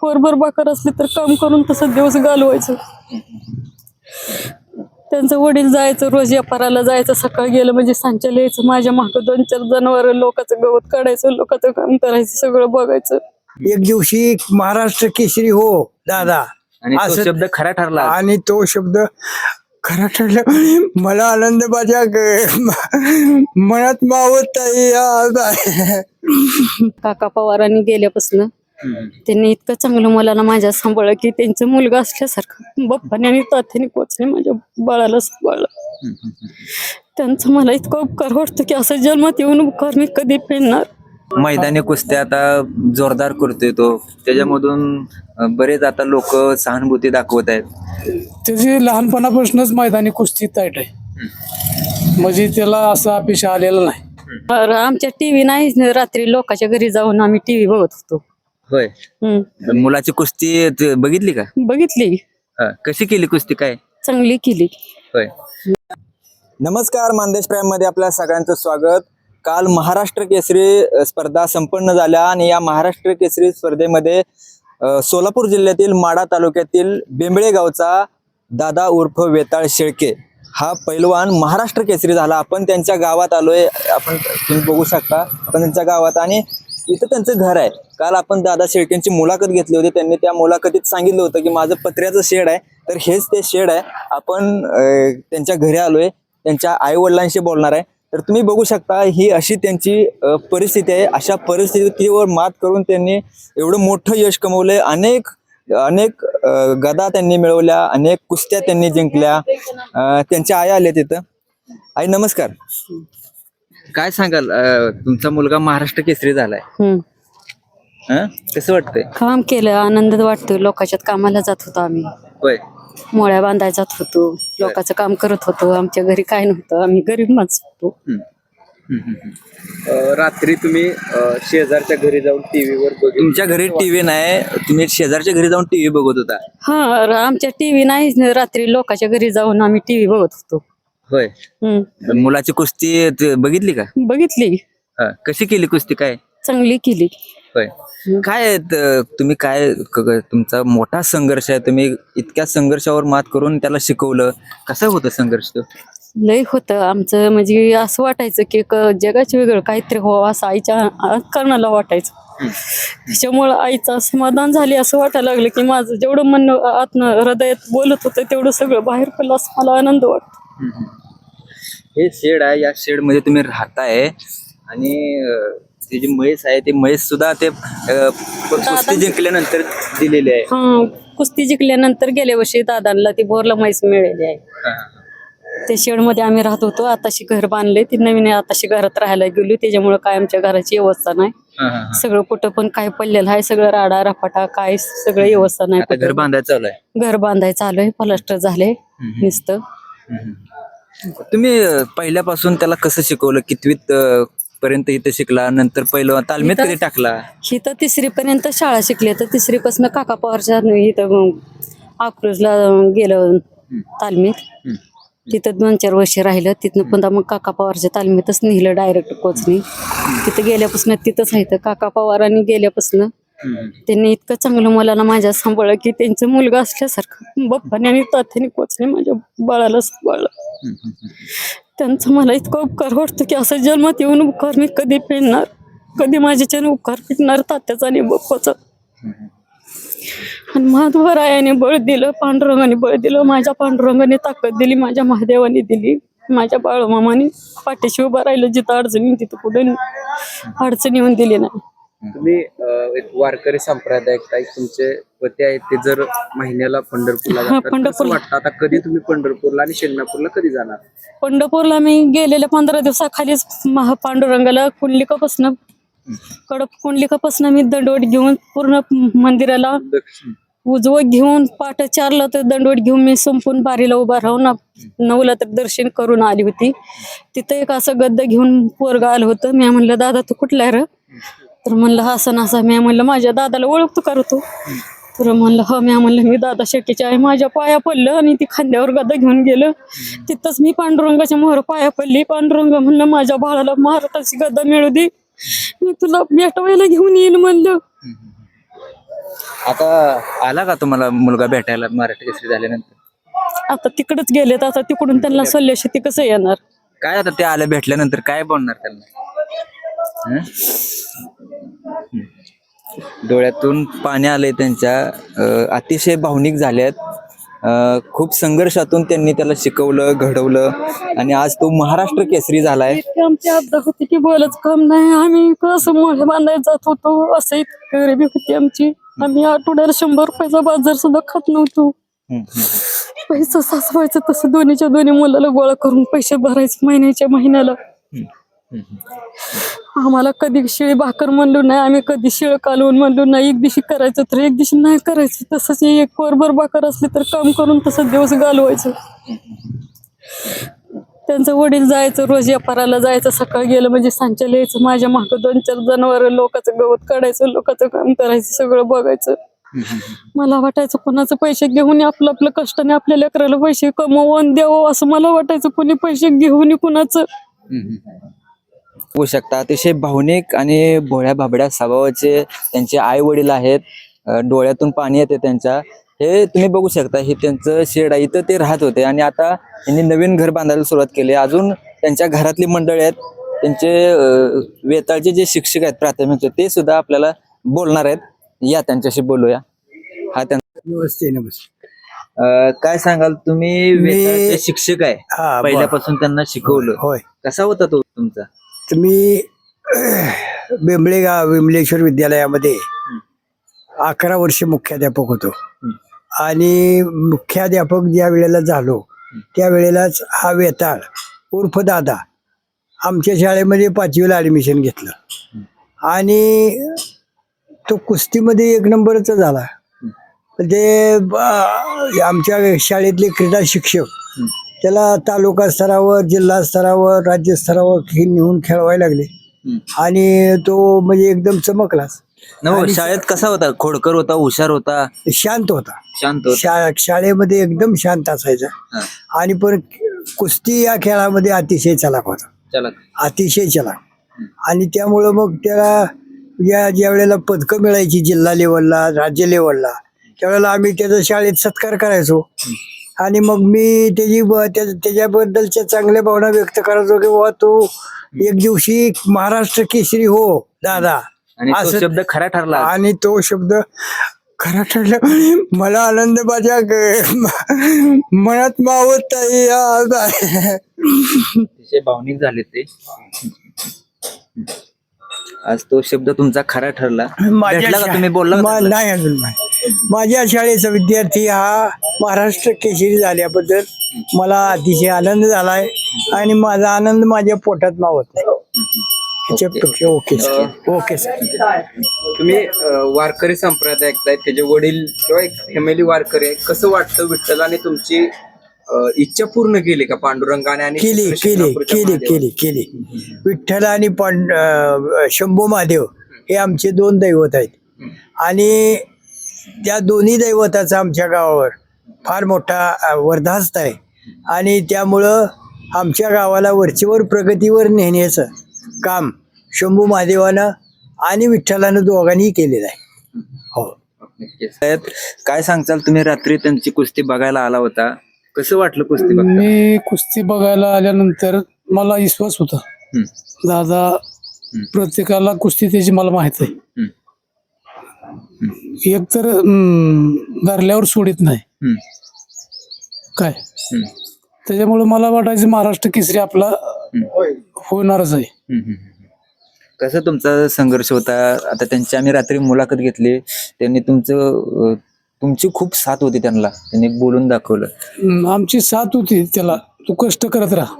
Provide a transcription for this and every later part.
पोरभर बाकर असले तर काम करून तसं दिवस घालवायचं. त्यांचं वडील जायचं रोज व्यापाराला जायचं सकाळी गेलं म्हणजे सांच्याला यायचं माझ्या मागं दोन चार जनावर लोकांचं गवत काढायचं लोकांचं काम करायचं सगळं बघायचं. एक दिवशी महाराष्ट्र केसरी हो दादा. आणि तो असं- शब्द खरा ठरला. आणि तो शब्द खरा ठरला. मला आनंद माझ्या ग- मनात मावत. काका पवारांनी गेल्यापासून त्यांनी इतकं चांगलं मला ना माझ्या सांभाळलं की त्यांचं मुलगा असल्यासारखं. बाप्पाने आणि तात्याने पोचले माझ्या बाळाला सांभाळलं. त्यांचं मला इतकं उपकार वाटतो की असं जन्मात येऊन उपकार मी कधी फेडणार मैदानी कुस्ती आता जोरदार करतोय तो. त्याच्यामधून बरेच आता लोक सहानुभूती दाखवत आहेत. त्याची लहानपणापासूनच मैदानी कुस्ती ताईट आहे. म्हणजे त्याला असं अपेक्षा आलेलं नाही. आमच्या टीव्ही नाही रात्री लोकांच्या घरी जाऊन आम्ही टीव्ही बघत होतो. होय. हम्म. मुलाची कुस्ती त- बघितली का? बघितली. हा, कशी केली कुस्ती? काय? चांगली केली. होय. नमस्कार मानदेश प्राईममध्ये आपल्या सगळ्यांचं स्वागत. काल महाराष्ट्र केसरी अ, स्पर्धा संपन्न झाल्या आणि या महाराष्ट्र केसरी स्पर्धेमध्ये अ, सोलापूर जिल्ह्यातील माडा तालुक्यातील बेंबळे गावचा दादा उर्फ वेताळ शेळके हा पैलवान महाराष्ट्र केसरी झाला. आपण त्यांच्या गावात आलोय. आपण तुम्ही बघू शकता. आपण त्यांच्या गावात आणि इथं त्यांचं घर आहे. काल आपण दादा शेळकेंची मुलाखत घेतली होती. त्यांनी त्या मुलाखतीत सांगितलं होतं की माझं पत्र्याचं शेड आहे. तर हेच ते शेड आहे. आपण त्यांच्या घरी आलोय. त्यांच्या आई वडिलांशी बोलणार आहे. तर तुम्ही बघू शकता ही अशी त्यांची परिस्थिती आहे. अशा परिस्थितीवर मात करून त्यांनी एवढं मोठं यश कमवलंय. अनेक अनेक गदा त्यांनी मिळवल्या. अनेक कुस्त्या त्यांनी जिंकल्या. त्यांच्या आई आल्या तिथं. आई नमस्कार. काय सांगाल? अं, तुमचा मुलगा महाराष्ट्र केसरी झालाय. हम्म. हं? कसं वाटतंय? काम केलं आनंद वाटतोय. लोकांच्यात कामाला जात होतो आम्ही. होय. मोळ्या बांधायला जात होतो. लोकांचं काम करत होतो. आमच्या घरी काय नव्हतं. आम्ही गरीब माणसं होतो. रात्री तुम्ही अ, शेजारच्या घरी जाऊन टीव्हीवर बघितलं. तुमच्या घरी टीव्ही नाही. तुम्ही शेजारच्या घरी जाऊन टीव्ही बघत होता. हा र- आमच्या टीव्ही नाही. रात्री लोकांच्या घरी जाऊन आम्ही टीव्ही बघत होतो. होय. हम्म. मुलाची कुस्ती त- बघितली का? बघितली. हं. कशी केली कुस्ती? काय? चांगली केली. होय. काय त- तुम्ही काय क- क- तुमचा मोठा संघर्ष आहे. तुम्ही इतक्या संघर्षावर मात करून त्याला शिकवलं. कसा होता संघर्ष तो? लय होतं. आमचं म्हणजे असं वाटायचं की क- जगाचं वेगळं काहीतरी हो असं आईच्या कर्णाला वाटायचं. त्याच्यामुळं आईचं समाधान झाले असं वाटायला लागलं की माझं जेवढं मन आतनं हृदयात बोलत होतं तेवढं सगळं बाहेर पडलं असं मला आनंद वाटतो. हे शेड आहे या शेडमध्ये तुम्ही राहताय. आणि ते जे म्हैस आहे ते म्हैस सुद्धा ते अं, कुस्ती जिंकल्यानंतर दिलेले आहे. हा कुस्ती जिंकल्यानंतर गेल्या वर्षी दादांना ती बोरला म्हैस मिळाली आहे. हं. ते शेडमध्ये आम्ही राहत होतो आताशी घर बांधले ती नवीन आताशी घरात राहायला गेलो त्याच्यामुळे काय आमच्या घराची व्यवस्था नाही. हं, हं, हं. सगळं कुठं पण काय पडलेलं आहे सगळं राडा रपाटा काय सगळं व्यवस्था नाही आता घर कुठं. बांधायचं चालू आहे. घर बांधायचं आलोय प्लास्टर झाले नुसतं. तुम्ही पहिल्यापासून त्याला कसं शिकवलं? कितवीत अं, पर्यंत इथं शिकला? नंतर पहिलं तालमीत कधी टाकला? ही तर तिसरी पर्यंत शाळा शिकली. तर तिसरी पासून काका पवारच्या इथं अकलूजला गेलं तालमीत. तिथं दोन चार वर्ष राहिलं. तिथनं पुन्हा मग काका पवारच्या तालमीतच नेलं डायरेक्ट कोचनी तिथं गेल्यापासून तिथंच आहे तर काका पवारांनी गेल्यापासून त्यांनी इतकं चांगलं मला ना माझ्या सांभाळलं की त्यांचं मुलगा असल्यासारखं. बाप्पाने आणि तात्याने कोचने माझ्या बाळाला सांभाळलं. त्यांचं मला इतकं उपकार वाटतो की असं जन्मात येऊन उपकार मी कधी फेडणार कधी माझ्याच्याने उपकार फेडणार तात्याचा आणि बाप्पाचा? आणि महाद्वारायाने बळ दिलं पांडुरंगाने बळ दिलं माझ्या पांडुरंगाने ताकद दिली माझ्या महादेवाने दिली माझ्या बाळमामाने पाठीशी उभं राहिलं जिथं अडचणी तिथं कुठे अडचण येऊन दिली नाही. तुम्ही अ, एक वारकरी संप्रदाय काय तुमचे पती आहेत ते जर महिन्याला पंढरपूरला हा, जातात पंढरपूरला. वाटतं आता कधी तुम्ही पंढरपूरला आणि शिंगणापूरला कधी जाणार? पंढरपूरला मी गेलेल्या पंधरा दिवसाखालीच महा पांडुरंगाला कुंडलिकापासनं कडक कुंडलिकापासनं मी दंडवट घेऊन पूर्ण मंदिराला दक्षिण. उजवं घेऊन पाठ चारला तर दंडवट घेऊन मी संपून बारीला उभा राहून आप- नऊला तर दर्शन करून आली होती. तिथं एक असं गद्द घेऊन पोरगा आलं होतं. मी म्हणलं दादा तू कुठला आहे र? तर म्हणलं हा असं असा मी म्हणलं माझ्या दादाला ओळखतो का रे तू. तर म्हणलं हा मी म्हणलं मी दादा शेट्टीच्या आहे. माझ्या पाया पडलं आणि ती खांद्यावर गदा घेऊन गेलं. तिथंच मी पांडुरंगाच्या मोहर पाया पडली. पांडुरंग म्हणलं माझ्या बाळाला महाराष्ट्राची गदा मिळू दे. मी तुला भेटवायला घेऊन येईल म्हणलं. आता आला का तुम्हाला मुलगा भेटायला मराठी केसरी झाल्यानंतर? आता तिकडेच गेलेत. आता तिकडून त्यांना सल्ल्याशी कसं येणार? काय आता ते आले भेटल्यानंतर काय बोलणार त्यांना. डोळ्यातून पाणी आलंय त्यांच्या अतिशय भावनिक झाल्यात. खूप संघर्षातून त्यांनी त्याला शिकवलं घडवलं. आणि आज तो महाराष्ट्र केसरी झालाय. आमची आपदा होती की बोलच काम नाही. आम्ही कसं मोठे बांधायला जात होतो. असं इतकी गरिबी होती आमची. आम्ही आठवड्याला शंभर रुपयाचा बाजार सुद्धा खात नव्हतो. पैसा साचवायचं तसं दोन्हीच्या दोन्ही मुलाला गोळा करून पैसे भरायचे महिन्याच्या महिन्याला. आम्हाला कधी शिळी भाकर म्हणलो नाही आम्ही कधी शिळ कालवून म्हणलो नाही एक दिवशी करायचं तर एक दिवशी नाही करायचं तसंच एक कोरभर भाकर असली तर काम करून तसं दिवस घालवायचं. त्यांचं वडील जायचं रोज व्यापाराला जायचं सकाळी गेलं म्हणजे सांच्याला यायचं माझ्या मागं दोन चार जनावर लोकांचं गवत काढायचं लोकांचं काम करायचं सगळं बघायचं. मला वाटायचं कोणाचं पैसे घेऊन आपलं आपलं कष्टाने आपल्या लेकराला पैसे कमवून द्यावं असं मला वाटायचं कोणी पैसे घेऊन कुणाचं? होऊ शकता अतिशय भावनिक आणि भोळ्या भाबड्या स्वभावाचे त्यांचे आई वडील आहेत डोळ्यातून पाणी येते त्यांच्या. हे तुम्ही बघू शकता हे त्यांचं शेड आहे. इथं ते राहत होते आणि आता त्यांनी नवीन घर बांधायला सुरुवात केली. अजून त्यांच्या घरातली मंडळी आहेत. त्यांचे वेताळचे जे शिक्षक आहेत प्राथमिक ते सुद्धा आपल्याला बोलणार आहेत. या त्यांच्याशी बोलूया. हा त्यांचा नमस्ते नमस्ते. अं, काय सांगाल? तुम्ही शिक्षक आहे. पहिल्यापासून त्यांना शिकवलं. होय. कसा होता तो तुमचा? तर मी बेंबळे गाव विमलेश्वर विद्यालयामध्ये अकरा वर्ष मुख्याध्यापक होतो. आणि मुख्याध्यापक ज्या वेळेला झालो त्यावेळेलाच हा वेताळ उर्फ दादा आमच्या शाळेमध्ये पाचवीला ॲडमिशन घेतलं. आणि तो कुस्तीमध्ये एक नंबरचा झाला. ते आमच्या शाळेतले क्रीडा शिक्षक त्याला तालुका स्तरावर जिल्हा स्तरावर राज्य स्तरावर खे- नेऊन खेळवायला लागले. आणि तो म्हणजे एकदम चमकलाच. नव शाळेत कसा होता? खोडकर होता हुशार होता? शांत होता. शांत होता. शा शाळेमध्ये एकदम शांत असायचा. हा. आणि पण कुस्ती या खेळामध्ये अतिशय चलाक होता. चला अतिशय चलाक. आणि त्यामुळं मग त्याला ज्या ज्या वेळेला पदकं मिळायची जिल्हा लेवलला राज्य लेवलला त्यावेळेला आम्ही त्याचा शाळेत सत्कार करायचो. आणि मग मी त्याची त्याच्याबद्दलच्या चांगल्या भावना व्यक्त करायचो की बाबा तो एक दिवशी महाराष्ट्र केसरी हो दादा. असं- शब्द खरा ठरला आणि तो शब्द खरा ठरला. मला आनंद माझ्या मनात मावत भावनिक झाले ते. आज तो शब्द तुमचा खरा ठरला. तुम्ही? बोलला? नाही अजून नाही. माझ्या शाळेचा विद्यार्थी हा महाराष्ट्र केसरी झाल्याबद्दल मला अतिशय आनंद झालाय आणि माझा आनंद माझ्या पोटात मावत नाही. ओके. सर. Okay sir. तुम्ही अं, वारकरी संप्रदाय ऐकताय त्याचे वडील किंवा एक फॅमिली वारकरी आहे. कसं वाटतं विठ्ठलाने तुमची अं, इच्छा पूर्ण केली का पांडुरंगाने आणि केली केली केली महादेवाने? केली केली. विठ्ठल आणि पांड अं, शंभू महादेव हे आमचे दोन दैवत आहेत. आणि त्या दोन्ही दैवताचा आमच्या गावावर फार मोठा अं, वरदास्त आहे. आणि त्यामुळं आमच्या गावाला वरचेवर प्रगतीवर नेण्याचं काम शंभू महादेवानं आणि विठ्ठलानं दोघांनी केलेलं आहे. हो. साहेब, काय सांगचाल तुम्ही रात्री त्यांची कुस्ती बघायला आला होता. कसं वाटलं कुस्ती बघता? मी कुस्ती बघायला आल्यानंतर मला विश्वास होता. दादा प्रत्येकाला कुस्ती त्याची मला माहीत आहे. एक तर धरल्यावर सोडित नाही. काय? त्याच्यामुळे मला वाटायचं महाराष्ट्र केसरी आपला होणारच आहे. कसं तुमचा संघर्ष होता? आता त्यांची आम्ही रात्री मुलाखत घेतली. त्यांनी तुमचं तुमची खूप साथ होती त्यांना. त्यांनी बोलून दाखवलं. आमची साथ होती त्याला. तू कष्ट करत राहा.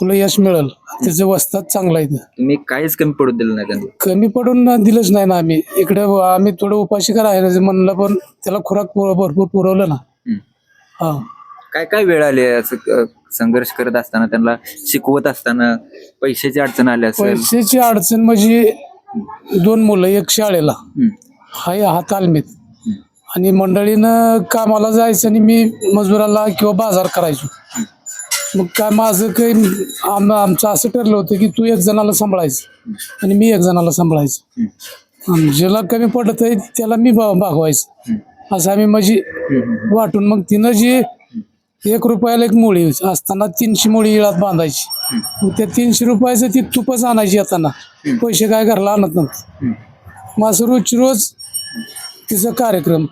तुला यश मिळेल. त्याचं वस्तात चांगला आहे ते. तुम्ही काहीच कमी पडू दिलं नाही त्यांना. कमी पडून दिलंच नाही ना आम्ही. इकडे आम्ही थोडं उपाशी करायला म्हणलं पण त्याला खुराक पुर- भरपूर पुरवलं ना. हम्म. हा. काय काय वेळ आली असं अं, संघर्ष करत असताना त्यांना शिकवत असताना पैशाची अडचण आली असेल? पैशाची अडचण म्हणजे दोन मुलं एक शाळेला. हम्म, हाय हा तालमीत. आणि मंडळीनं कामाला जायचं आणि मी मजुराला किंवा बाजार करायचो. मग काय माझं काही आम आमचं असं ठरलं होतं की तू एक जणाला सांभाळायचं आणि मी एक जणाला सांभाळायचं. आणि ज्याला कमी पडत आहे त्याला मी भा- भागवायचं. असं आम्ही म्हणजे वाटून मग तिनं जी एक रुपयाला एक मुळी असताना तीनशे मुळी इळात बांधायची. मग त्या तीनशे रुपयाचं ती तुपच आणायची येताना. पैसे काय घरला आणत नव्हते. मग असं रोज रोज तिचा कार्यक्रम.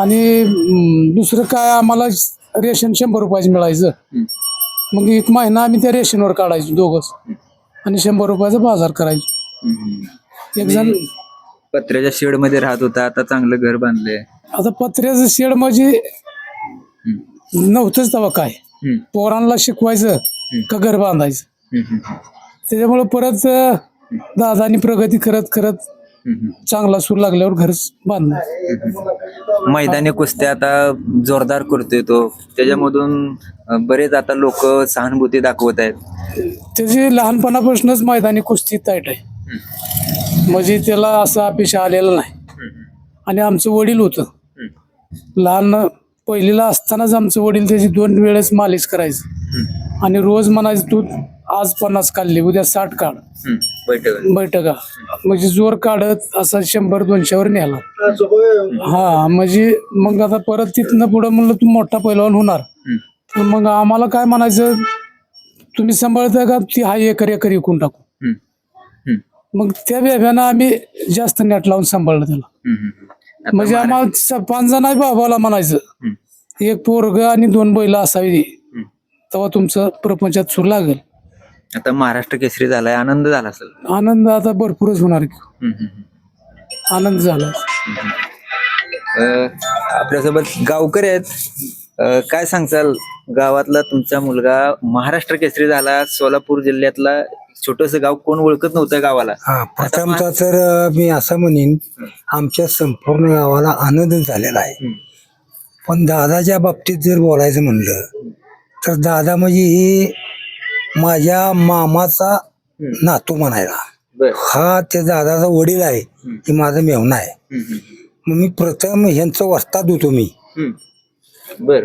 आणि दुसरं काय आम्हाला रेशन शंभर रुपयाचं मिळायचं. मग एक महिना आम्ही त्या रेशनवर काढायचो दोघंच. आणि शंभर रुपयाचा बाजार करायचो. एक जण पत्र्याच्या शेडमध्ये राहत होता आता चांगलं घर बांधलंय. आता पत्र्याचं शेड म्हणजे नव्हतंच तेव्हा काय. हम्म. पोरांना शिकवायचं का घर बांधायचं. त्याच्यामुळे परत अं, दादानी प्रगती करत करत चांगला सूर लागल्यावर घर बांधलं मैदानी कुस्त्या आता जोरदार करतोय तो. त्याच्यामधून बरेच आता लोक सहानुभूती दाखवत आहेत. त्याची लहानपणापासूनच मैदानी कुस्ती ताईट आहे. म्हणजे त्याला असं अपेक्षा आलेलं नाही. आणि आमचं वडील होतं. लहान पहिलीला असतानाच आमचं वडील त्याची दोन वेळेस मालिश करायचं. आणि रोज म्हणायचं तू आज पन्नास काढली उद्या साठ काढ. बैठक बैठका म्हणजे जोर काढत असा शंभर दोनशेवर न्याला हा म्हणजे मग आता परत तिथनं पुढं म्हणलं तू मोठा पैलवान होणार. तर मग आम्हाला काय म्हणायचं? तुम्ही सांभाळताय का? ती हा एकर एकर विकून टाकू. मग त्या बेब्यानं आम्ही जास्त नेट लावून सांभाळलं त्याला. म्हणजे आम्हाला पाच जण बाबाला म्हणायचं. एक पोरग आणि दोन बैल असावी. तेव्हा तुमचं प्रपंचात सूर लागेल. आता महाराष्ट्र केसरी झालाय आनंद झाला असेल. आनंद आता भरपूरच होणार. की. आनंद झाला. अं, आपल्यासोबत गावकरी आहेत. अं, काय सांगचाल गावातला तुमचा मुलगा महाराष्ट्र केसरी झाला सोलापूर जिल्ह्यातला छोटस गाव कोण ओळखत नव्हतं गावाला? हा प्रथमतः तर अं, मी असं म्हणेन आमच्या संपूर्ण गावाला आनंद झालेला आहे. पण दादाच्या बाबतीत जर बोलायचं म्हणलं तर दादा म्हणजे ही माझ्या मामाचा नातू म्हणायला. हा त्या दादाचा वडील आहे की माझा मेवणा आहे. मग मी प्रथम ह्यांचं वस्ताद होतो मी.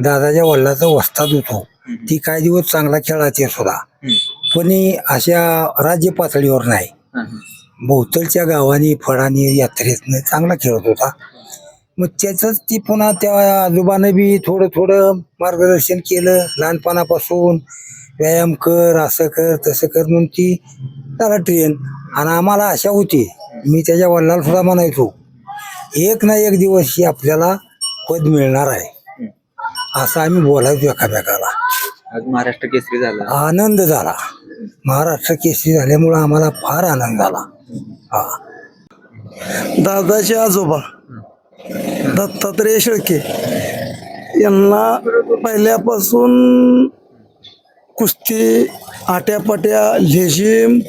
दादाच्या वडिलाचा वस्ताद होतो. ती काही दिवस चांगला खेळायचे सुद्धा पण अशा राज्य पातळीवर नाही. भोवतलच्या गावानी फळानी यात्रेतनं चांगला खेळत होता. मग त्याच ती पुन्हा त्या आजोबानं बी थोडं थोडं मार्गदर्शन केलं लहानपणापासून. व्यायाम कर असं कर तसं कर म्हणून ती त्याला ट्रेन आणि आम्हाला आशा होती मी त्याच्या वडिलाला सुद्धा म्हणायचो एक ना एक दिवस ही आपल्याला पद मिळणार आहे. असं आम्ही बोलायचो एकामेकाला. आज महाराष्ट्र केसरी झाला. आनंद झाला. महाराष्ट्र केसरी झाल्यामुळं आम्हाला फार आनंद झाला. हा. दादाचे आजोबा दत्तात्रय शेळके यांना पहिल्यापासून कुस्ती आट्यापाट्या लेझिम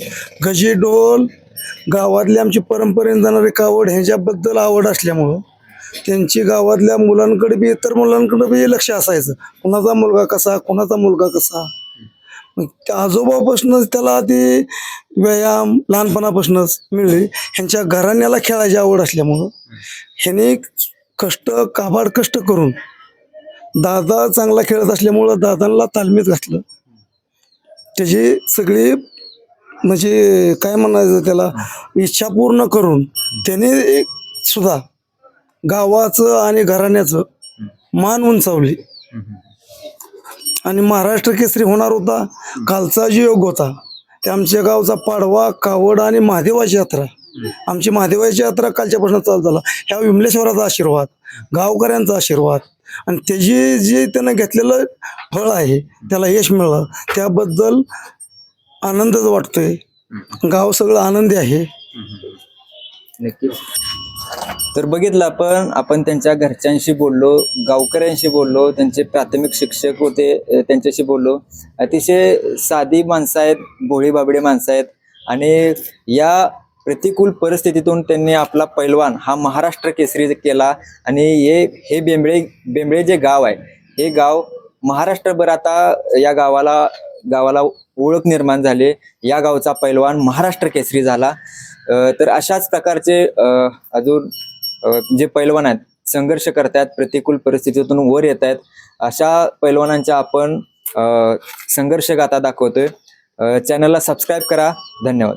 गजेडोल गावातली आमची परंपरेने जाणारी कावड ह्याच्याबद्दल आवड असल्यामुळं त्यांची गावातल्या मुलांकडे बी इतर मुलांकडे बी लक्ष असायचं. कुणाचा मुलगा कसा कुणाचा मुलगा कसा? त्या आजोबापासूनच त्याला ती व्यायाम लहानपणापासूनच मिळली. ह्यांच्या घराण्याला खेळायची आवड असल्यामुळं ह्याने कष्ट काबाड कष्ट करून दादा चांगला खेळत असल्यामुळं दादांना तालमीत घातलं. त्याची सगळी म्हणजे काय म्हणायचं त्याला इच्छा पूर्ण करून त्याने एक सुद्धा गावाचं आणि घराण्याचं मान उंचावली. आणि महाराष्ट्र केसरी होणार होता कालचा जो योग होता ते आमच्या गावचा पाडवा कावड आणि महादेवाची यात्रा. आमची महादेवाची यात्रा कालच्यापासून चालू झाला. ह्या विमलेश्वराचा आशीर्वाद गावकऱ्यांचा आशीर्वाद आणि त्याची जे त्यानं घेतलेलं फळ आहे त्याला यश मिळालं त्याबद्दल आनंदच वाटतोय. गाव सगळं आनंदी आहे. नक्कीच तर बघितलं आपण आपण त्यांच्या घरच्यांशी बोललो गावकऱ्यांशी बोललो त्यांचे प्राथमिक शिक्षक होते त्यांच्याशी बोललो. अतिशय साधी माणसं आहेत भोळी बाबडे माणसं आहेत. आणि या प्रतिकूल परिस्थितीतून त्यांनी आपला पैलवान हा महाराष्ट्र केसरी केला. आणि हे हे बेंबळे बेंबळे जे गाव आहे हे गाव महाराष्ट्रभर आता या गावाला गावाला ओळख निर्माण झाली. या गावचा पैलवान महाराष्ट्र केसरी झाला. तर अशाच प्रकारचे अजून जे पैलवान आहेत संघर्ष करतायत प्रतिकूल परिस्थितीतून वर येत आहेत अशा पैलवानांच्या आपण संघर्ष गाथा दाखवतोय. चॅनलला सबस्क्राईब करा. धन्यवाद.